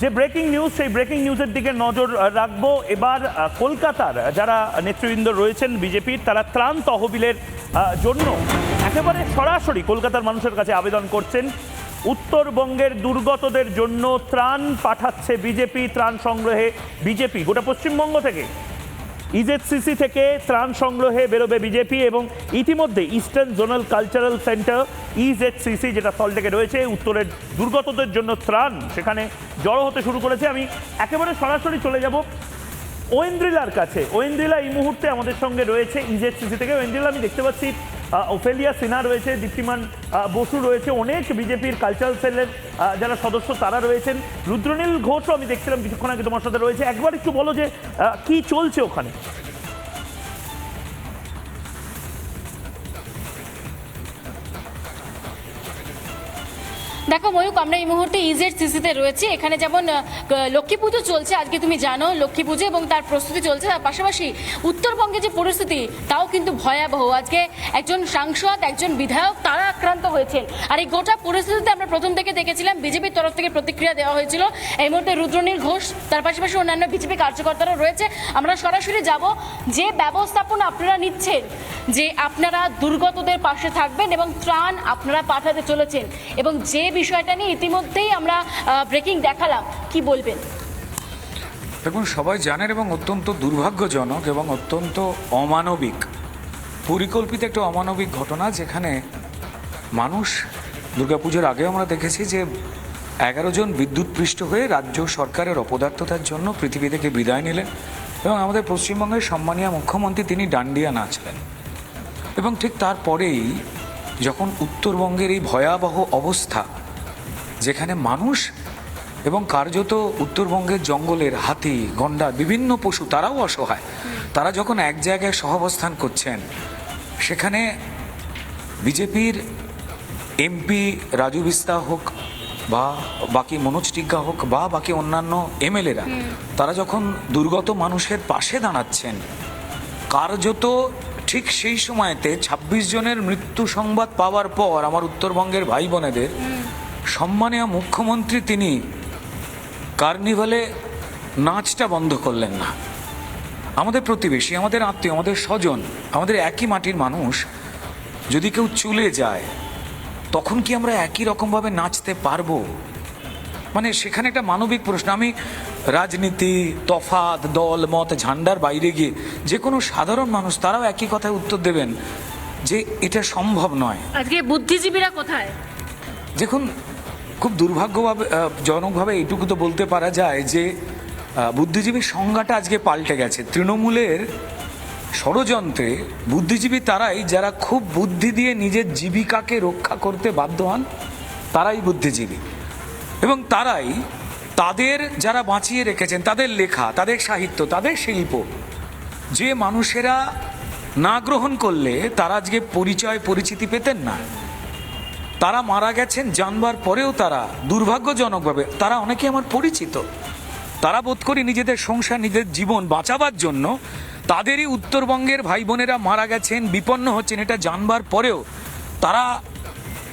যে breaking news সেই breaking নিউজের দিকে নজর রাখব। এবার কলকাতার যারা নেতৃবৃন্দ রয়েছেন বিজেপির, তারা ত্রাণ তহবিলের জন্য একেবারে সরাসরি কলকাতার মানুষের কাছে আবেদন করছেন। উত্তরবঙ্গের দুর্গতদের জন্য ত্রাণ পাঠাচ্ছে বিজেপি, ত্রাণ সংগ্রহে বিজেপি, গোটা পশ্চিমবঙ্গ থেকে। ইজেডসিসি থেকে ত্রাণ সংগ্রহে বেরোবে বিজেপি এবং ইতিমধ্যে eastern zonal cultural centre, EZCC, যেটা সল্টেকে রয়েছে, উত্তরের দুর্গতদের জন্য ত্রাণ, সেখানে জড়ো হতে শুরু করেছে। আমি একেবারে সরাসরি চলে যাব ওয়েন্দ্রিলার কাছে। ওয়েন্দ্রিলা এই মুহূর্তে আমাদের সঙ্গে রয়েছে ইজেডসিসি থেকে। ওয়েন্দ্রিলা, আমি দেখতে পাচ্ছি ওফেলিয়া সিনহা রয়েছে, দীপ্তিমান বসু রয়েছে, অনেক বিজেপির কালচারাল সেলের যারা সদস্য তারা রয়েছেন। রুদ্রনীল ঘোষও আমি দেখছিলাম কিছুক্ষণ আগে তোমার সাথে রয়েছে। একবার একটু বলো যে কি চলছে ওখানে? দেখো ময়ূক, আমরা এই মুহূর্তে ইজেড সিসিতে রয়েছি। এখানে যেমন লক্ষ্মী পুজো চলছে, আজকে তুমি জানো লক্ষ্মী পুজো এবং তার প্রস্তুতি চলছে। তার পাশাপাশি উত্তরবঙ্গে যে পরিস্থিতি, তাও কিন্তু ভয়াবহ। আজকে একজন সাংসদ, একজন বিধায়ক, তারা আক্রান্ত হয়েছেন। আর এই গোটা পরিস্থিতিতে আমরা প্রথম থেকে দেখেছিলাম, বিজেপির তরফ থেকে প্রতিক্রিয়া দেওয়া হয়েছিল। এই মুহূর্তে রুদ্রনীল ঘোষ, তার পাশাপাশি অন্যান্য বিজেপি কার্যকর্তারা রয়েছে। আমরা সরাসরি যাব যে ব্যবস্থাপনা আপনারা নিচ্ছেন, যে আপনারা দুর্গতদের পাশে থাকবেন এবং ত্রাণ আপনারা পাঠাতে চলেছেন এবং যে বিষয়টা নিয়ে ইতিমধ্যেই আমরা ব্রেকিং দেখালাম। কি বলবেন? দেখুন, সবাই জানেন এবং অত্যন্ত দুর্ভাগ্যজনক এবং অত্যন্ত অমানবিক, পরিকল্পিত একটা অমানবিক ঘটনা যেখানে মানুষ দুর্গাপুজোর আগে আমরা দেখেছি যে এগারো জন বিদ্যুৎপৃষ্ট হয়ে রাজ্য সরকারের অপদার্থতার জন্য পৃথিবী থেকে বিদায় নিলেন এবং আমাদের পশ্চিমবঙ্গের সম্মানীয় মুখ্যমন্ত্রী তিনি ডান্ডিয়া নাচলেন। এবং ঠিক তারপরেই যখন উত্তরবঙ্গের এই ভয়াবহ অবস্থা যেখানে মানুষ এবং কার্যত উত্তরবঙ্গের জঙ্গলের হাতি গন্ডার বিভিন্ন পশু তারাও অসহায়। তারা যখন এক জায়গায় সহাবস্থান করছেন সেখানে বিজেপির এমপি রাজু বিস্তা হোক বা বাকি মনোজ টিগ্গা হোক বা বাকি অন্যান্য এমএলএরা তারা যখন দুর্গত মানুষের পাশে দাঁড়াচ্ছেন কার্যত ঠিক সেই সময়তে ২৬ জনের মৃত্যু সংবাদ পাওয়ার পর আমার উত্তরবঙ্গের ভাই বোনেদের সম্মানীয় মুখ্যমন্ত্রী তিনি কার্নিভালে নাচটা বন্ধ করলেন না। আমাদের প্রতিবেশী আমাদের আত্মীয় আমাদের স্বজন আমাদের একই মাটির মানুষ যদি কেউ চলে যায় তখন কি আমরা একই রকমভাবে নাচতে পারব? মানে সেখানে একটা মানবিক প্রশ্ন। আমি রাজনীতি তফাত দল মত ঝান্ডার বাইরে গিয়ে যে কোনো সাধারণ মানুষ তারাও একই কথায় উত্তর দেবেন যে এটা সম্ভব নয়। আজকে বুদ্ধিজীবীরা কোথায়? দেখুন খুব দুর্ভাগ্যভাবে জনকভাবে এইটুকু তো বলতে পারা যায় যে বুদ্ধিজীবীর সংজ্ঞাটা আজকে পাল্টে গেছে। তৃণমূলের ষড়যন্ত্রে বুদ্ধিজীবী তারাই যারা খুব বুদ্ধি দিয়ে নিজের জীবিকাকে রক্ষা করতে বাধ্য হন, তারাই বুদ্ধিজীবী। এবং তারাই তাদের যারা বাঁচিয়ে রেখেছেন, তাদের লেখা, তাদের সাহিত্য, তাদের শিল্প, যে মানুষেরা না গ্রহণ করলে তারা আজকে পরিচয়, পরিচিতি পেতেন না। তারা মারা গেছেন জানবার পরেও তারা দুর্ভাগ্যজনকভাবে, তারা অনেকে আমার পরিচিত। তারা বোধ করি নিজেদের সংসার, নিজেদের জীবন বাঁচাবার জন্য তাদেরই উত্তরবঙ্গের ভাই বোনেরা মারা গেছেন, বিপন্ন হচ্ছেন, এটা জানবার পরেও তারা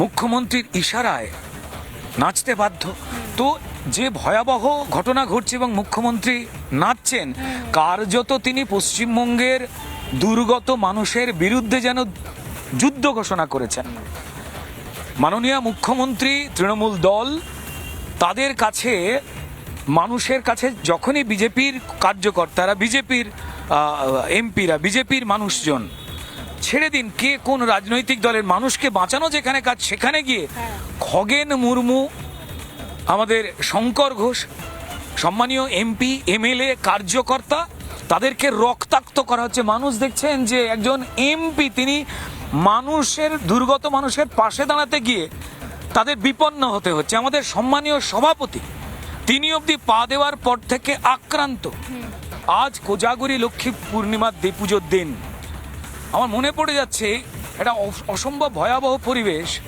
মুখ্যমন্ত্রীর ইশারায় নাচতে বাধ্য। তো যে ভয়াবহ ঘটনা ঘটছে এবং মুখ্যমন্ত্রী নাচছেন, কার্যত তিনি পশ্চিমবঙ্গের দুর্গত মানুষের বিরুদ্ধে যেন যুদ্ধ ঘোষণা করেছেন। মাননীয় মুখ্যমন্ত্রী তৃণমূল দল তাদের কাছে মানুষের কাছে যখনই বিজেপির কার্যকর্তারা বিজেপির এমপিরা বিজেপির মানুষজন ছেড়ে দিন কে কোন রাজনৈতিক দলের মানুষকে বাঁচানো যেখানে কাজ সেখানে গিয়ে খগেন মুর্মু আমাদের শঙ্কর ঘোষ সম্মানীয় এমপি এমএলএ কার্যকর্তা তাদেরকে রক্তাক্ত করা হচ্ছে। মানুষ দেখছেন যে একজন এমপি তিনি মানুষের, দুর্গত মানুষের পাশে দাঁড়াতে গিয়ে তাদের বিপন্ন হতে হচ্ছে। আমাদের সম্মানীয় সভাপতি, তিনি অবধি পা দেওয়ার পর থেকে আক্রান্ত। আজ কোজাগরি লক্ষ্মী পূর্ণিমার দে পুজোর দিন। আমার মনে পড়ে যাচ্ছে এটা অস- অসম্ভব ভয়াবহ পরিবেশ,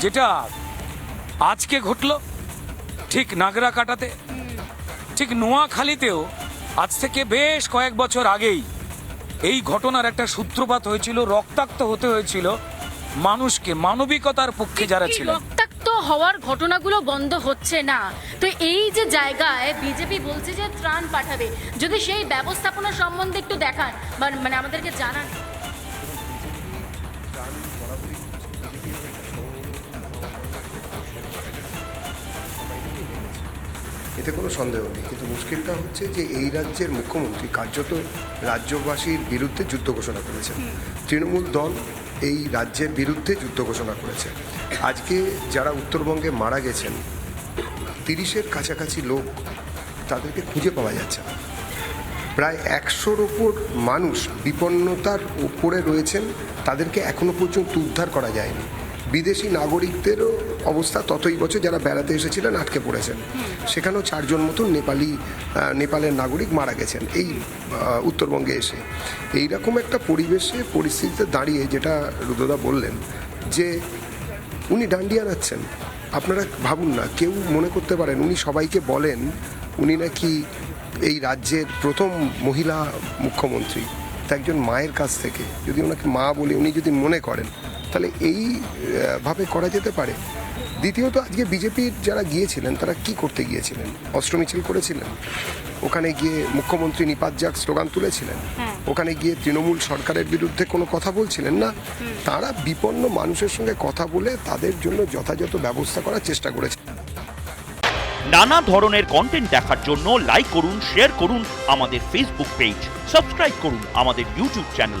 যেটা আজকে ঘটল, ঠিক নাগরা কাটাতে ঠিক নোয়াখালীতেও আজ থেকে বেশ কয়েক বছর আগেই এই ঘটনার একটা সূত্রপাত হয়েছিল রক্তাক্ত হতে হয়েছিল মানুষকে মানবিকতার পক্ষে যারা ছিল রক্তাক্ত হওয়ার ঘটনাগুলো বন্ধ হচ্ছে না। তো এই যে জায়গায় বিজেপি বলছে যে ত্রাণ পাঠাবে যদি সেই ব্যবস্থাপনা সম্বন্ধে একটু দেখান বা মানে আমাদেরকে জানান। এতে কোনো সন্দেহ নেই। কিন্তু মুশকিলটা হচ্ছে যে এই রাজ্যের মুখ্যমন্ত্রী কার্যত রাজ্যবাসীর বিরুদ্ধে যুদ্ধ ঘোষণা করেছেন। তৃণমূল দল এই রাজ্যের বিরুদ্ধে যুদ্ধ ঘোষণা করেছে। আজকে যারা উত্তরবঙ্গে মারা গেছেন, তিরিশের কাছাকাছি লোক তাদেরকে খুঁজে পাওয়া যাচ্ছে না। প্রায় একশোর ওপর মানুষ বিপন্নতার উপরে রয়েছেন, তাদেরকে এখনও পর্যন্ত উদ্ধার করা যায়নি। বিদেশি নাগরিকদেরও অবস্থা ততই বছর যারা বেড়াতে এসেছিলেন, আটকে পড়েছেন। সেখানেও চারজন মতন নেপালি নেপালের নাগরিক মারা গেছেন এই উত্তরবঙ্গে এসে। এই রকম একটা পরিবেশে, পরিস্থিতিতে দাঁড়িয়ে যেটা রুদ্রদা বললেন, যে উনি ডান্ডিয়া নাচ্ছেন, আপনারা ভাবুন না, কেউ মনে করতে পারেন, উনি সবাইকে বলেন, উনি নাকি এই রাজ্যের প্রথম মহিলা মুখ্যমন্ত্রী, তা একজন মায়ের কাছ থেকে। যদি ওনাকে মা বলে উনি যদি মনে করেন তাহলে এইভাবে করা যেতে পারে। দ্বিতীয়ত আজকে বিজেপির যারা গিয়েছিলেন তারা কি করতে গিয়েছিলেন? অস্ত্র মিছিল করেছিলেন? ওখানে গিয়ে মুখ্যমন্ত্রী নিপাত যাক স্লোগান তুলেছিলেন? ওখানে গিয়ে তৃণমূল সরকারের বিরুদ্ধে কোনো কথা বলছিলেন না? তারা বিপন্ন মানুষের সঙ্গে কথা বলে তাদের জন্য যথাযথ ব্যবস্থা করার চেষ্টা করেছে। নানা ধরনের কন্টেন্ট দেখার জন্য লাইক করুন শেয়ার করুন আমাদের ফেসবুক পেজ সাবস্ক্রাইব করুন আমাদের ইউটিউব চ্যানেল